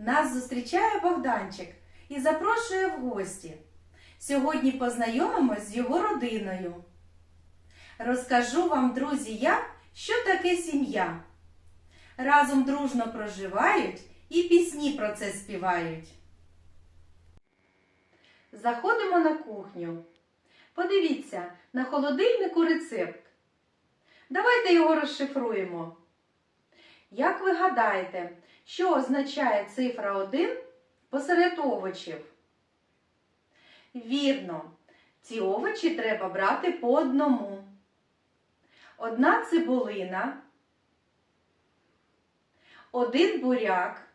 Нас зустрічає Богданчик і запрошує в гості. Сьогодні познайомимось з його родиною. Розкажу вам, друзі, я, що таке сім'я. Разом дружно проживають і пісні про це співають. Заходимо на кухню. Подивіться, на холодильнику рецепт. Давайте його розшифруємо. Як ви гадаєте, що означає цифра 1 посеред овочів? Вірно, ці овочі треба брати по одному. Одна цибулина, один буряк,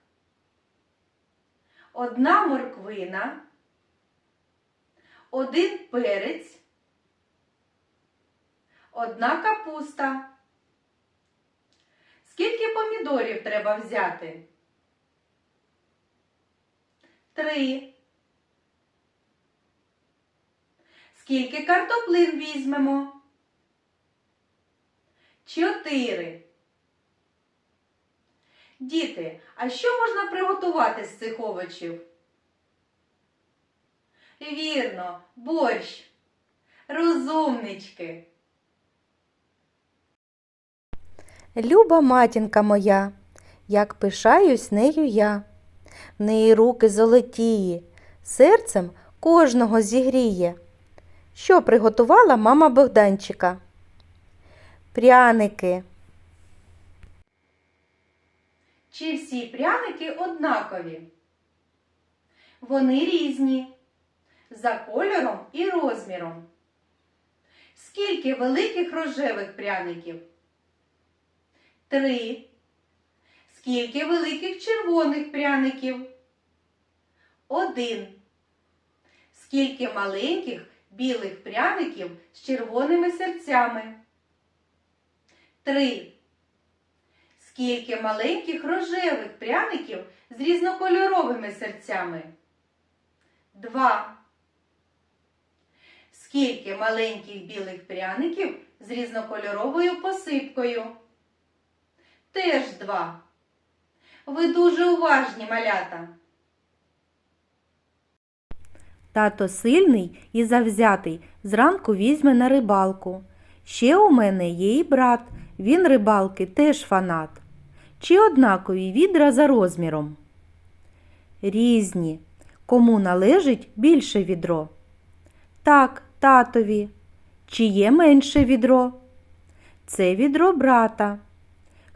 одна морквина, один перець, одна капуста. Скільки помідорів треба взяти? Три. Скільки картоплин візьмемо? Чотири. Діти, а що можна приготувати з цих овочів? Вірно, борщ. Розумнички. Люба матінка моя, як пишаюсь нею я. В неї руки золотії, серцем кожного зігріє. Що приготувала мама Богданчика? Пряники. Чи всі пряники однакові? Вони різні за кольором і розміром. Скільки великих рожевих пряників? Три. Скільки великих червоних пряників? Один. Скільки маленьких білих пряників з червоними серцями? Три. Скільки маленьких рожевих пряників з різнокольоровими серцями? Два. Скільки маленьких білих пряників з різнокольоровою посипкою? Теж два. Ви дуже уважні, малята. Тато сильний і завзятий, зранку візьме на рибалку. Ще у мене є і брат, він рибалки теж фанат. Чи однакові відра за розміром? Різні. Кому належить більше відро? Так, татові. Чи є менше відро? Це відро брата.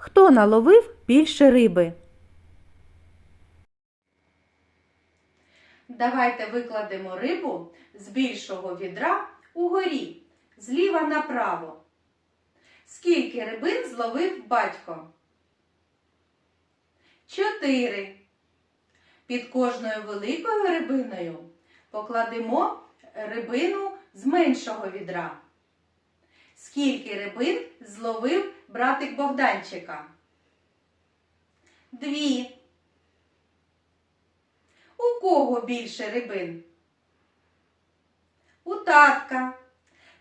Хто наловив більше риби? Давайте викладемо рибу з більшого відра угорі, зліва направо. Скільки рибин зловив батько? Чотири. Під кожною великою рибиною покладемо рибину з меншого відра. Скільки рибин зловив братик Богданчика? Дві. У кого більше рибин? У татка.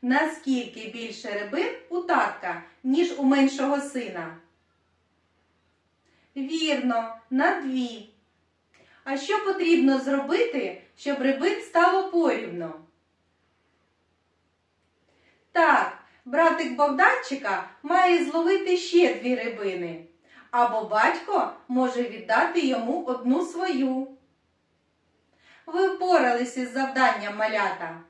Наскільки більше рибин у татка, ніж у меншого сина? Вірно, на дві. А що потрібно зробити, щоб рибин стало порівно? Так, братик Богданчика має зловити ще дві рибини, або батько може віддати йому одну свою. Ви впоралися з завданням малята.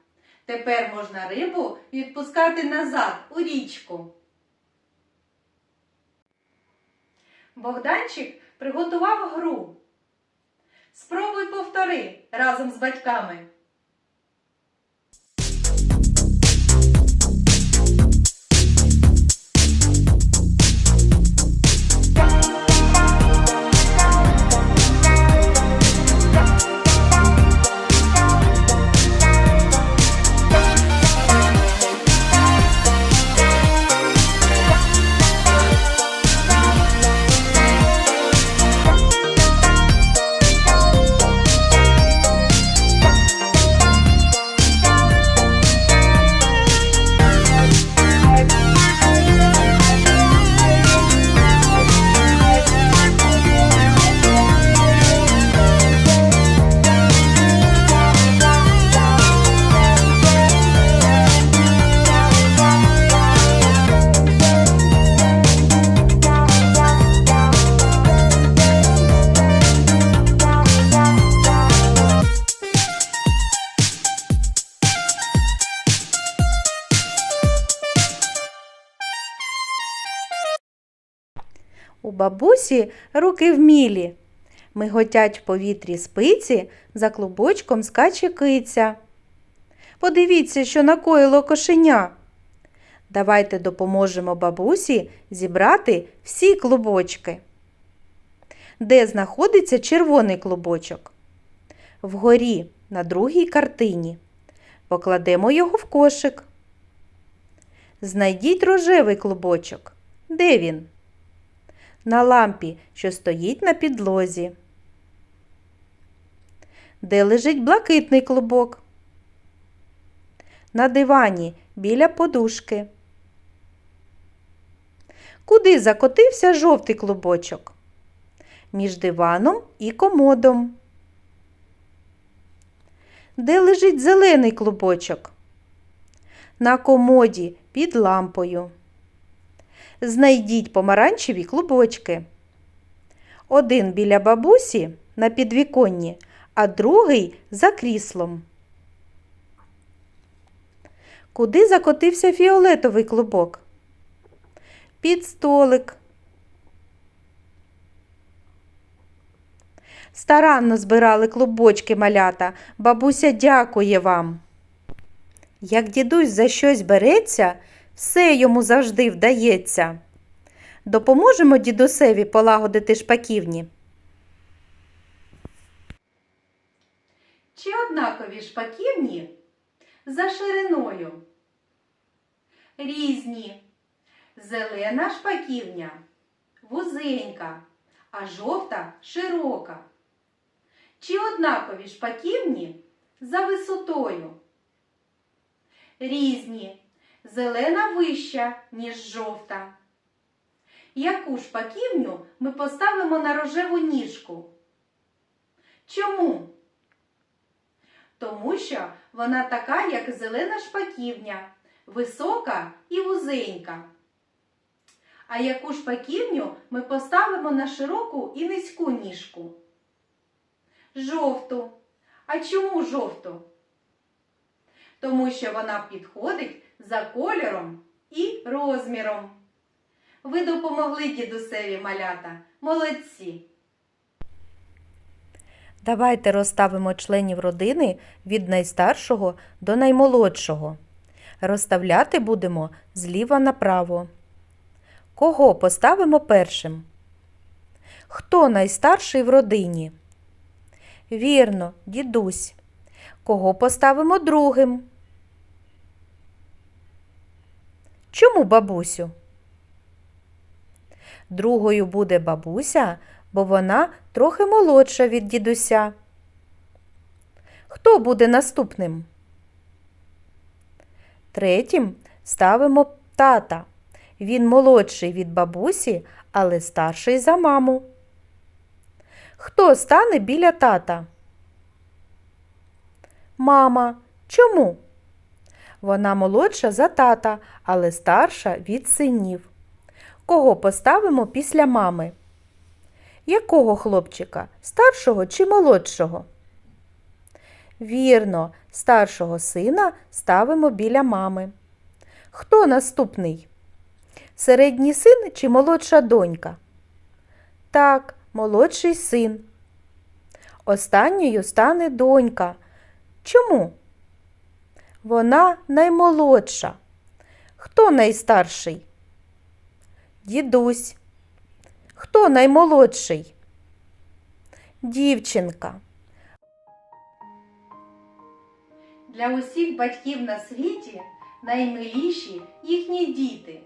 Тепер можна рибу відпускати назад у річку. Богданчик приготував гру. Спробуй повтори разом з батьками. Бабусі руки вмілі. Миготять в повітрі спиці, за клубочком скаче киця. Подивіться, що накоїло кошеня. Давайте допоможемо бабусі зібрати всі клубочки. Де знаходиться червоний клубочок? Вгорі на другій картині. Покладемо його в кошик. Знайдіть рожевий клубочок. Де він? На лампі, що стоїть на підлозі. Де лежить блакитний клубок? На дивані біля подушки. Куди закотився жовтий клубочок? Між диваном і комодом. Де лежить зелений клубочок? На комоді під лампою. Знайдіть помаранчеві клубочки. Один біля бабусі на підвіконні, а другий за кріслом. Куди закотився фіолетовий клубок? Під столик. Старанно збирали клубочки малята. Бабуся дякує вам. Як дідусь за щось береться, все йому завжди вдається. Допоможемо дідусеві полагодити шпаківні. Чи однакові шпаківні за шириною? Різні. Зелена шпаківня вузенька, а жовта широка. Чи однакові шпаківні за висотою? Різні. Зелена вища, ніж жовта. Яку шпаківню ми поставимо на рожеву ніжку? Чому? Тому що вона така, як зелена шпаківня, висока і вузенька. А яку шпаківню ми поставимо на широку і низьку ніжку? Жовту. А чому жовту? Тому що вона підходить за кольором і розміром. Ви допомогли дідусеві малята. Молодці! Давайте розставимо членів родини від найстаршого до наймолодшого. Розставляти будемо зліва направо. Кого поставимо першим? Хто найстарший в родині? Вірно, дідусь. Кого поставимо другим? Чому бабусю? Другою буде бабуся, бо вона трохи молодша від дідуся. Хто буде наступним? Третім ставимо тата. Він молодший від бабусі, але старший за маму. Хто стане біля тата? Мама. Чому? Вона молодша за тата, але старша від синів. Кого поставимо після мами? Якого хлопчика? Старшого чи молодшого? Вірно, старшого сина ставимо біля мами. Хто наступний? Середній син чи молодша донька? Так, молодший син. Останньою стане донька. Чому? Вона наймолодша. Хто найстарший? Дідусь. Хто наймолодший? Дівчинка. Для усіх батьків на світі наймиліші їхні діти.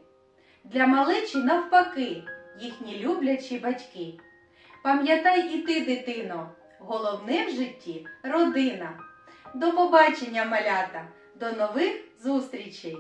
Для малечі навпаки, їхні люблячі батьки. Пам'ятай і ти, дитино, головне в житті родина. До побачення, малята, до нових зустрічей!